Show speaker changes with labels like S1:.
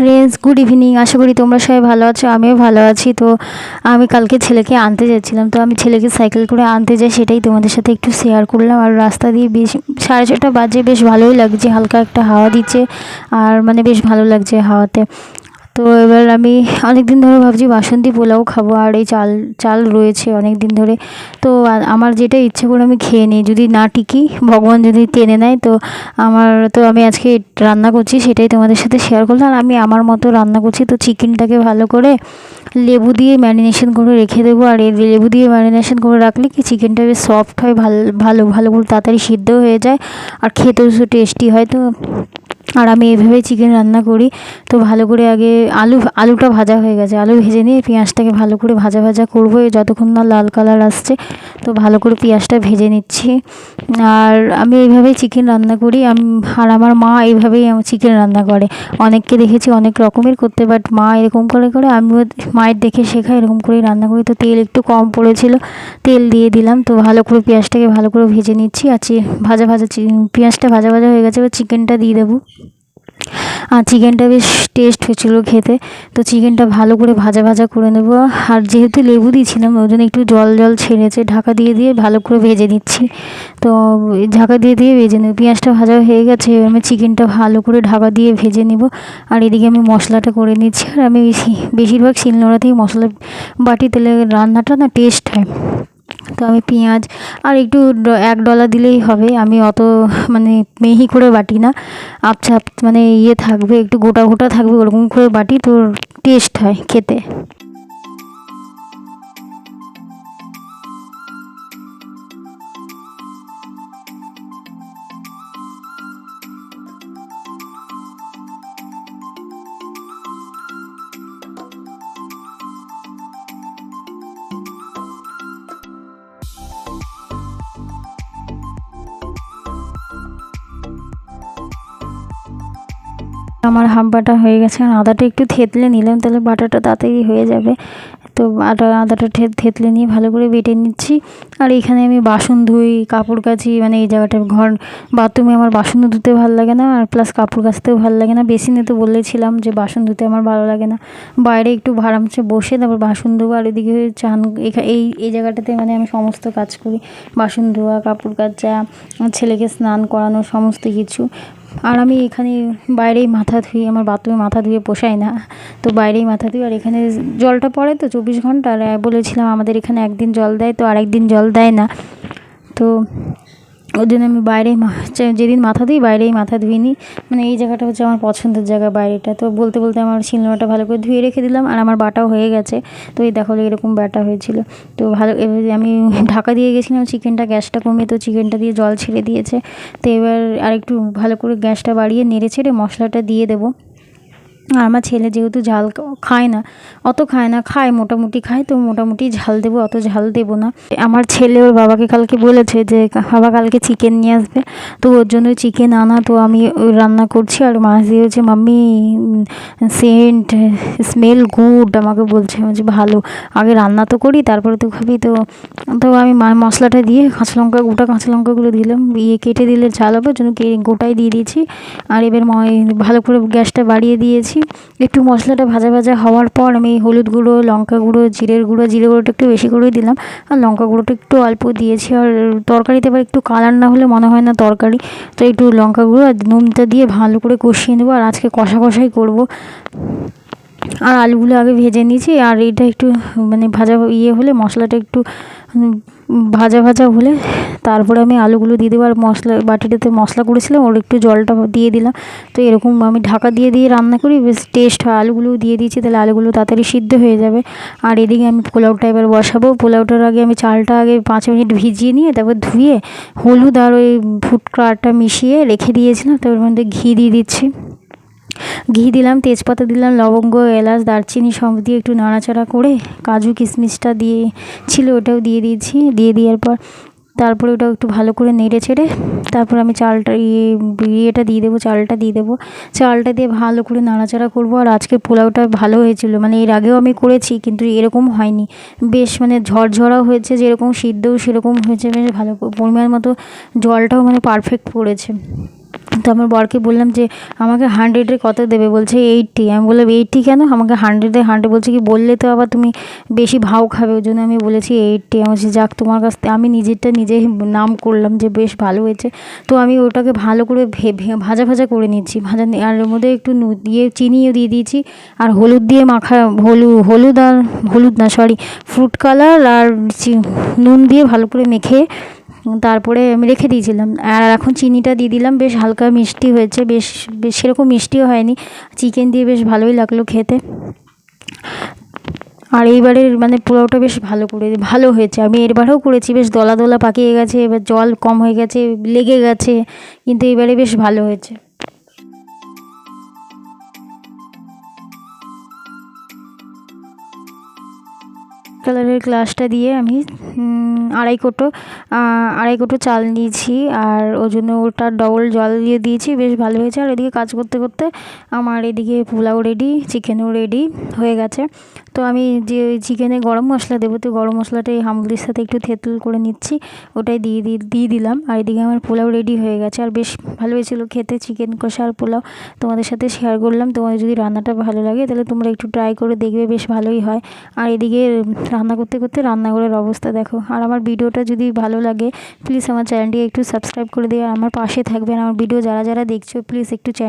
S1: Friends good evening আশা করি তোমরা সবাই ভালো আছো, আমিও ভালো আছি। তো আমি কালকে ছেলেকে আনতে যাচ্ছিলাম, তো আমি ছেলেকে সাইকেল করে আনতে যাই, সেটাই তোমাদের সাথে একটু শেয়ার করলাম। আর রাস্তা দিয়ে বেশ, সাড়ে ছটা বাজে, বেশ ভালোই লাগছে, হালকা একটা হাওয়া দিচ্ছে, আর মানে বেশ ভালো লাগছে হাওয়াতে। তো এবার আমি অনেক দিন ধরে ভাবছি বাসন্তী পোলাও খাব আর এই চাল চাল রয়েছে অনেক দিন ধরে। তো আমার যেটা ইচ্ছে করে আমি খেয়ে নিই। যদি না টিকি, ভগবান যদি টেনে নেয়, তো আমার, তো আমি আজকে রান্না করছি, সেটাই তোমাদের সাথে শেয়ার করলাম। আর আমি আমার মতো রান্না করছি, তো চিকেনটাকে ভালো করে লেবু দিয়ে ম্যারিনেশন করে রেখে দেবো। আর এই লেবু দিয়ে ম্যারিনেশন করে রাখলে কি চিকেনটা বেশ সফট হয়, ভালো ভালো ভালো করে তাড়াতাড়ি সিদ্ধ হয়ে যায়। আর খেতেও টেস্টি হয়, তো আর আমি এইভাবেই চিকেন রান্না করি। তো ভালো করে আগে আলু, আলুটা ভাজা হয়ে গেছে। আলু ভেজে নিয়ে পেঁয়াজটাকে ভালো করে ভাজা ভাজা করব। যতক্ষণ না লাল কালার আসছে, তো ভালো করে পেঁয়াজটা ভেজে নিচ্ছি। আর আমি এইভাবেই চিকেন রান্না করি। আর আমার মা এইভাবেই আমার চিকেন রান্না করে। অনেককে দেখেছি অনেক রকমের করতে বাট মা এরকম করে করে আমিও মায়ের দেখে শেখা এরকম করেই রান্না করি। তো তেল একটু কম পড়েছিল, তেল দিয়ে দিলাম। তো ভালো করে পেঁয়াজটাকে ভালো করে ভেজে নিচ্ছি। আর ভাজা ভাজা পেঁয়াজটা ভাজা ভাজা হয়ে গেছে, এবার চিকেনটা দিয়ে দেবো। আর চিকেনটা বেশ টেস্ট হয়েছিল খেতে। তো চিকেনটা ভালো করে ভাজা ভাজা করে নেব। আর যেহেতু লেবু দিয়েছিলাম, ওই জন্য একটু জল জল ছেড়েছে। ঢাকা দিয়ে দিয়ে ভালো করে ভেজে নিচ্ছি। তো ঢাকা দিয়ে দিয়ে ভেজে নেব। পেঁয়াজটা ভাজা হয়ে গেছে, এবার আমি চিকেনটা ভালো করে ঢাকা দিয়ে ভেজে নেব। আর এদিকে আমি মশলাটা করে নিচ্ছি। আর আমি বেশি- বেশিরভাগ শিলনোড়াতেই মশলা বাটি তেলে রান্নাটা না টেস্ট হয়। তো আমি পেঁয়াজ আর একটু এক ডলা দিলেই হবে। আমি অত মানে মেহি করে বাটি না। আপচাপ মানে ইয়ে থাকবে, একটু গোটা গোটা থাকবে, ওরকম করে বাটি, তো টেস্ট হয় খেতে। আমার হাফ বাটা হয়ে গেছে, আর আদাটা একটু থেতলে নিলাম, তাহলে বাটাটা তাড়াতাড়ি হয়ে যাবে। তো আটা, আদাটা থেতলে নিয়ে ভালো করে বেটে নিচ্ছি। আর এখানে আমি বাসন ধুই, কাপড় কাচি মানে এই জায়গাটা, ঘর, বাথরুমে আমার বাসন ধুতে ভালো লাগে না, আর প্লাস কাপড় কাচতেও ভালো লাগে না। বেসিনে তো বলেছিলাম যে বাসন ধুতে আমার ভালো লাগে না। বাইরে একটু আরামসে বসে, তারপর বাসন ধোয়া আর এদিকে চান এই এই জায়গাটাতে মানে আমি সমস্ত কাজ করি। বাসন ধোয়া, কাপড় কাচা, ছেলেকে স্নান করানো, সমস্ত কিছু। আর আমি এখানে বাইরেই মাথা ধুই আমার বাথরুমে মাথা ধুয়ে পোষাই না। তো বাইরেই মাথা ধুই, আর এখানে জলটা পড়ে তো চব্বিশ ঘণ্টা। আর বলেছিলাম আমাদের এখানে একদিন জল দেয়, তো আরেকদিন জল দেয় না। তো ওই জন্য আমি বাইরেই যেদিন মাথা দিই বাইরেই মাথা ধুয়ে নিই। মানে এই জায়গাটা হচ্ছে আমার পছন্দের জায়গা বাইরেটা। তো বলতে বলতে আমার শিলনোড়াটা ভালো করে ধুয়ে রেখে দিলাম আর আমার বাটাও হয়ে গেছে। তো এই দেখো এরকম ব্যাটা হয়েছিল। তো ভালো আমি ঢাকা দিয়ে গেছিলাম চিকেনটা, গ্যাসটা কমিয়ে তো চিকেনটা দিয়ে জল ছেড়ে দিয়েছে। তো এবার আরেকটু ভালো করে গ্যাসটা বাড়িয়ে নেড়ে ছেড়ে মশলাটা দিয়ে দেবো। আর আমার ছেলে যেহেতু ঝাল খায় না, অত খায় না, খায়, মোটামুটি খায়, তো মোটামুটি ঝাল দেবো, অত ঝাল দেবো না। আমার ছেলে ওর বাবাকে কালকে বলেছে যে, বাবা কালকে চিকেন নিয়ে আসবে, তো ওর জন্য চিকেন আনা, তো আমি রান্না করছি, আর মাছ দিয়ে হচ্ছে মাম্মি সেন্ট স্মেল গুড আমাকে বলছে বলছে, ভালো, আগে রান্না তো করি, তারপরে তো খাবি। তো তো আমি মশলাটা দিয়ে কাঁচা লঙ্কা গোটা কাঁচা লঙ্কাগুলো দিলাম ইয়ে কেটে দিলে ঝাল হবে, ওর জন্য গোটাই দিয়ে দিয়েছি, আর এবার ভালো করে গ্যাসটা বাড়িয়ে দিয়েছি একটু মশলাটা ভাজা ভাজা হওয়ার পর আমি হলুদ গুঁড়ো, লঙ্কা গুঁড়ো, জিরের গুঁড়ো, জিরে গুঁড়োটা একটু বেশি করে দিলাম। আর লঙ্কা গুঁড়োটা একটু অল্প দিয়েছি। আর তরকারিতে এবার একটু কালার না হলে মনে হয় না তরকারি। তো একটু লঙ্কা গুঁড়ো আর নুনটা দিয়ে ভালো করে কষিয়ে নেব। আর আজকে কষা কষাই করব। আর আলুগুলো আগে ভেজে নিয়েছি। আর এটা একটু মানে ভাজা ইয়ে হলে মশলাটা একটু ভাজা ভাজা হলে তারপরে আমি আলুগুলো দিয়ে দেবো আর মশলা, বাটিটাতে মশলা করেছিলাম, ওর একটু জলটা দিয়ে দিলাম। তো এরকম আমি ঢাকা দিয়ে দিয়ে রান্না করি, বেশ টেস্ট হয়। আলুগুলোও দিয়ে দিয়েছি, তাহলে আলুগুলো তাড়াতাড়ি সিদ্ধ হয়ে যাবে। আর এদিকে আমি পোলাওটা এবার বসাবো। পোলাওটার আগে আমি চালটা আগে পাঁচ মিনিট ভিজিয়ে নিয়ে তারপর ধুয়ে হলুদ আর ওই ফুড কালারটা মিশিয়ে রেখে দিয়েছিলাম, তারপর মধ্যে ঘি দিয়ে দিচ্ছি। ঘি দিলাম, তেজপাতা দিলাম, লবঙ্গ, এলাচ, দারচিনি সব দিয়ে একটু নাড়াচাড়া করে কাজু কিশমিশটা দিয়ে ছিল ওটাও দিয়ে দিয়েছি। দিয়ে দেওয়ার পর তারপরে ওটা একটু ভালো করে নেড়ে ছেড়ে তারপর আমি চালটা ইয়ে ইয়েটা দিয়ে দেবো, চালটা দিয়ে দেবো। চালটা দিয়ে ভালো করে নাড়াচাড়া করব আর আজকে পোলাওটা ভালো হয়েছিল। মানে এর আগেও আমি করেছি কিন্তু এরকম হয়নি। বেশ মানে ঝরঝরাও হয়েছে, যেরকম সিদ্ধও সেরকম হয়েছে, বেশ ভালো পরিমাণ মতো জলটাও মানে পারফেক্ট পড়েছে। তো আমার বরকে বললাম যে, আমাকে হান্ড্রেডে কত দেবে। বলছে এইটটি আমি বললাম এইটটি কেন? আমাকে হান্ড্রেডে হান্ড্রেড বলছে কি, বললে তো আবার তুমি বেশি ভাও খাবে। ওই জন্য আমি বলেছি এইটটি আমি বলছি, যাক, তোমার কাছ থেকে আমি নিজেরটা নিজেই নাম করলাম যে, বেশ ভালো হয়েছে। তো আমি ওটাকে ভালো করে ভাজা ভাজা করে নিচ্ছি। ভাজা আর ওর মধ্যে একটু দিয়ে চিনিও দিয়ে দিয়েছি, আর হলুদ দিয়ে মাখা হলুদ হলুদ আর, হলুদ না সরি ফ্রুট কালার আর নুন দিয়ে ভালো করে মেখে তারপরে আমি রেখে দিয়েছিলাম। আর এখন চিনিটা দিয়ে দিলাম, বেশ হালকা মিষ্টি হয়েছে, বেশ বেশ সেরকম মিষ্টিও হয়নি। চিকেন দিয়ে বেশ ভালোই লাগল খেতে। আর এইবারের মানে পোলাওটা বেশ ভালো করে, ভালো হয়েছে। আমি এরবারেও করেছি, বেশ দলা দলা পাকিয়ে গেছে, এবার জল কম হয়ে গেছে, লেগে গেছে, কিন্তু এবারে বেশ ভালো হয়েছে। কালারের গ্লাসটা দিয়ে আমি আড়াই কোটো আড়াই কোটো চাল নিয়েছি। আর ওই জন্য ওটা ডবল জল দিয়ে দিয়েছি। বেশ ভালো হয়েছে। আর এদিকে কাজ করতে করতে আমার এদিকে পোলাও রেডি চিকেনও রেডি হয়ে গেছে। তো আমি যে চিকেনে গরম মশলা দেবো, তো গরম মশলাটা এই সাথে একটু থেতল করে নিচ্ছি। ওটাই দিয়ে দিয়ে দিলাম। আর এদিকে আমার পোলাও রেডি হয়ে গেছে। আর বেশ ভালো হয়েছিল খেতে চিকেন কষা আর পোলাও। তোমাদের সাথে শেয়ার করলাম। তোমাদের যদি রান্নাটা ভালো লাগে, তাহলে তোমরা একটু ট্রাই করে দেখবে। বেশ ভালোই হয়। আর এদিকে রান্না করতে করতে রান্নাঘরের অবস্থা দেখো। আর আমার ভিডিওটা যদি ভালো লাগে প্লিজ আমার চ্যানেলটি একটু সাবস্ক্রাইব করে দিয়ে আমার পাশে থাকবেন। আমার ভিডিও যারা যারা দেখছ প্লিজ একটু চ্যানেল